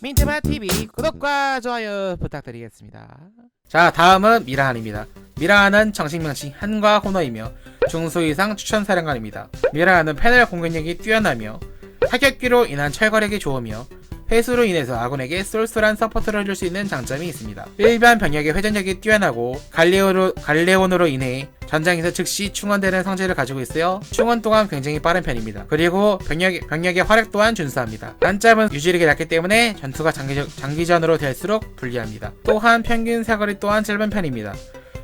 민트마 TV 구독과 좋아요 부탁드리겠습니다. 자 다음은 미라한입니다. 미라한은 정식 명칭 한과 호너이며 중수 이상 추천 사령관입니다. 미라한은 패널 공격력이 뛰어나며 타격기로 인한 철거력이 좋으며 회수로 인해서 아군에게 쏠쏠한 서포트를 해줄 수 있는 장점이 있습니다. 일반 병력의 회전력이 뛰어나고 갈레오로, 갈레온으로 인해 전장에서 즉시 충원되는 성질을 가지고 있어요. 충원 또한 굉장히 빠른 편입니다. 그리고 병력, 병력의 활약 또한 준수합니다. 단점은 유지력이 낮기 때문에 전투가 장기적, 장기전으로 될수록 불리합니다. 또한 평균 사거리 또한 짧은 편입니다.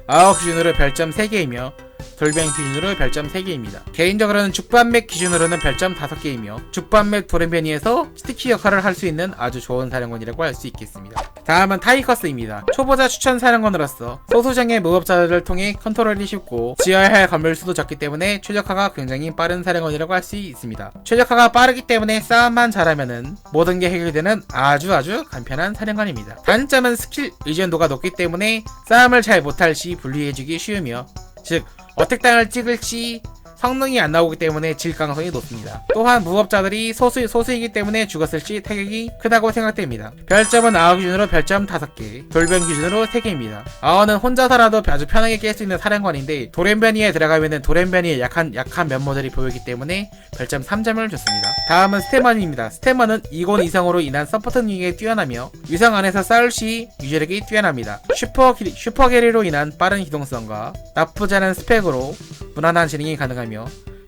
아웃 기준으로 별점 3개이며 돌뱅 기준으로 별점 3개입니다. 개인적으로 는 죽반맥 기준으로는 별점 5개이며 죽반맥 도렌베니에서 스티키 역할을 할 수 있는 아주 좋은 사령관이라고 할 수 있겠습니다. 다음은 타이커스입니다. 초보자 추천 사령관으로서 소수정의 무법자들을 통해 컨트롤이 쉽고 지어야 할 건물 수도 적기 때문에 최적화가 굉장히 빠른 사령관이라고 할 수 있습니다. 최적화가 빠르기 때문에 싸움만 잘하면은 모든 게 해결되는 아주 아주 간편한 사령관입니다. 단점은 스킬 의존도가 높기 때문에 싸움을 잘 못할 시 불리해지기 쉬우며 즉 어택당을 찍을지 성능이 안 나오기 때문에 질 가능성이 높습니다. 또한 무법자들이 소수, 소수이기 때문에 죽었을 시 타격이 크다고 생각됩니다. 별점은 아어 기준으로 별점 5개, 돌변 기준으로 3개입니다. 아어는 혼자서라도 아주 편하게 깰 수 있는 사령관인데 도렌변이에 들어가면은 도렌변이의 약한, 약한 면모들이 보이기 때문에 별점 3점을 줬습니다. 다음은 스테먼입니다. 스테먼은 2권 이상으로 인한 서포트 능력이 뛰어나며 위성 안에서 싸울 시 유지력이 뛰어납니다. 슈퍼, 기- 슈퍼 게리로 인한 빠른 기동성과 나쁘지 않은 스펙으로 무난한 진행이 가능 하며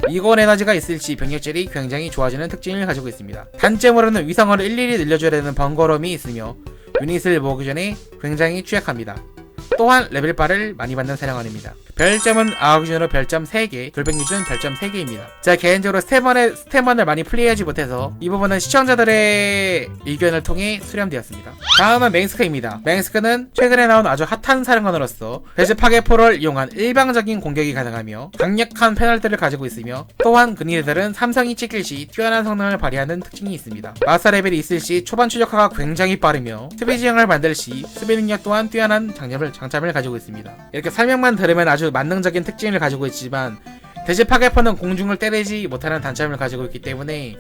이곤 에너지가 있을 시 병력질이 굉장히 좋아지는 특징을 가지고 있습니다. 단점으로는 위성을 일일이 늘려줘야 되는 번거로움이 있으며 유닛을 모으기 전에 굉장히 취약합니다. 또한 레벨 바를 많이 받는 사령관입니다. 별점은 아홉 기준으로 별점 3개, 돌백 기준 별점 3개입니다. 제가 개인적으로 스테먼의, 스테먼을 많이 플레이하지 못해서 이 부분은 시청자들의 의견을 통해 수렴되었습니다. 다음은 맹스크입니다. 맹스크는 최근에 나온 아주 핫한 사령관으로서 배즈 파괴포를 이용한 일방적인 공격이 가능하며 강력한 페널티를 가지고 있으며 또한 그니들은 삼성이 찍힐 시 뛰어난 성능을 발휘하는 특징이 있습니다. 마사 레벨이 있을 시 초반 추적화가 굉장히 빠르며 수비 지형을 만들 시 수비 능력 또한 뛰어난 장점을, 장 점을 가지고 있습니다. 이렇게 설명만 들으면 아주 만능적인 특징을 가지고 있지만 대지 파괴포는 공중을 때리지 못하는 단점을 가지고 있기 때문에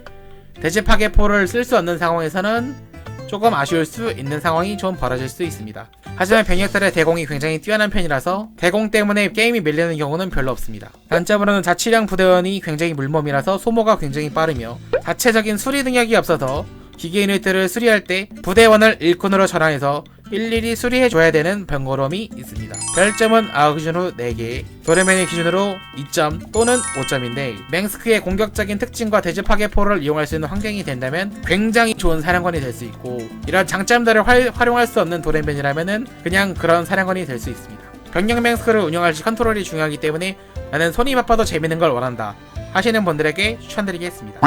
대지 파괴포를 쓸 수 없는 상황에서는 조금 아쉬울 수 있는 상황이 좀 벌어질 수 있습니다. 하지만 병력들의 대공이 굉장히 뛰어난 편이라서 대공 때문에 게임이 밀리는 경우는 별로 없습니다. 단점으로는 자치령 부대원이 굉장히 물몸이라서 소모가 굉장히 빠르며 자체적인 수리 능력이 없어서 기계 유닛들을 수리할 때 부대원을 일꾼으로 전환해서 일일이 수리해줘야 되는 번거로움이 있습니다. 별점은 아우 기준으로 4개, 도레맨의 기준으로 2점 또는 5점인데 맹스크의 공격적인 특징과 대지 파괴포를 이용할 수 있는 환경이 된다면 굉장히 좋은 사령관이 될 수 있고 이런 장점들을 활, 활용할 수 없는 도레맨이라면은 그냥 그런 사령관이 될 수 있습니다. 병력 맹스크를 운영할 시 컨트롤이 중요하기 때문에 나는 손이 바빠도 재밌는 걸 원한다 하시는 분들에게 추천드리겠습니다.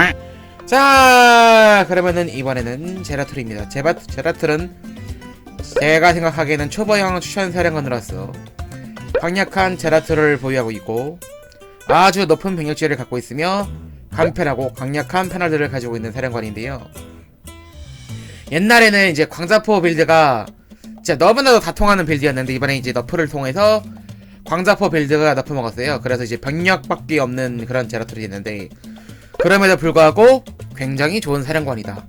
자 그러면은 이번에는 제라툴입니다. 제바, 제라툴은 제가 생각하기에는 초보형 추천 사령관으로서 강력한 제라툴을 보유하고 있고 아주 높은 병력지를 갖고 있으며 간편하고 강력한 패널들을 가지고 있는 사령관인데요. 옛날에는 이제 광자포 빌드가 진짜 너무나도 다 통하는 빌드였는데 이번에 이제 너프를 통해서 광자포 빌드가 너프 먹었어요. 그래서 이제 병력밖에 없는 그런 제라툴이 됐는데 그럼에도 불구하고 굉장히 좋은 사령관이다.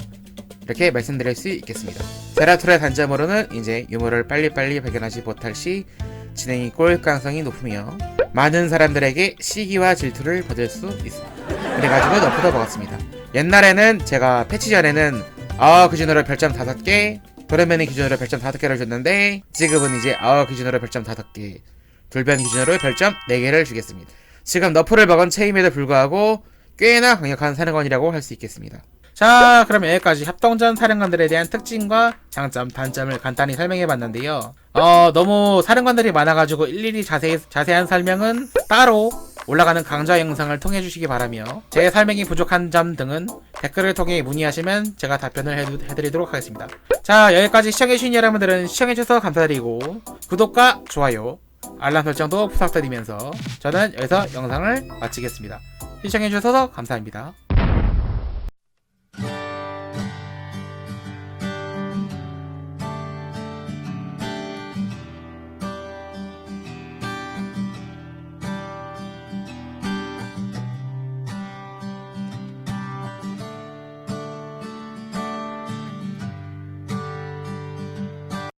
이렇게 말씀드릴 수 있겠습니다. 제라툴의 단점으로는 이제 유물을 빨리빨리 발견하지 못할 시 진행이 꼴 가능성이 높으며 많은 사람들에게 시기와 질투를 받을 수 있습니다. 그래가지고 너프도 먹었습니다. 옛날에는 제가 패치 전에는 아어 기준으로 별점 5개, 도레맨의 기준으로 별점 5개를 줬는데 지금은 이제 아어 기준으로 별점 5개, 돌변 기준으로 별점 4개를 주겠습니다. 지금 너프를 먹은 체임에도 불구하고 꽤나 강력한 사령관이라고 할 수 있겠습니다. 자, 그럼 여기까지 협동전 사령관들에 대한 특징과 장점, 단점을 간단히 설명해 봤는데요. 어, 너무 사령관들이 많아가지고 일일이 자세히, 자세한 설명은 따로 올라가는 강좌 영상을 통해 주시기 바라며 제 설명이 부족한 점 등은 댓글을 통해 문의하시면 제가 답변을 해드, 해드리도록 하겠습니다. 자, 여기까지 시청해주신 여러분들은 시청해주셔서 감사드리고 구독과 좋아요, 알람 설정도 부탁드리면서 저는 여기서 영상을 마치겠습니다. 시청해주셔서 감사합니다.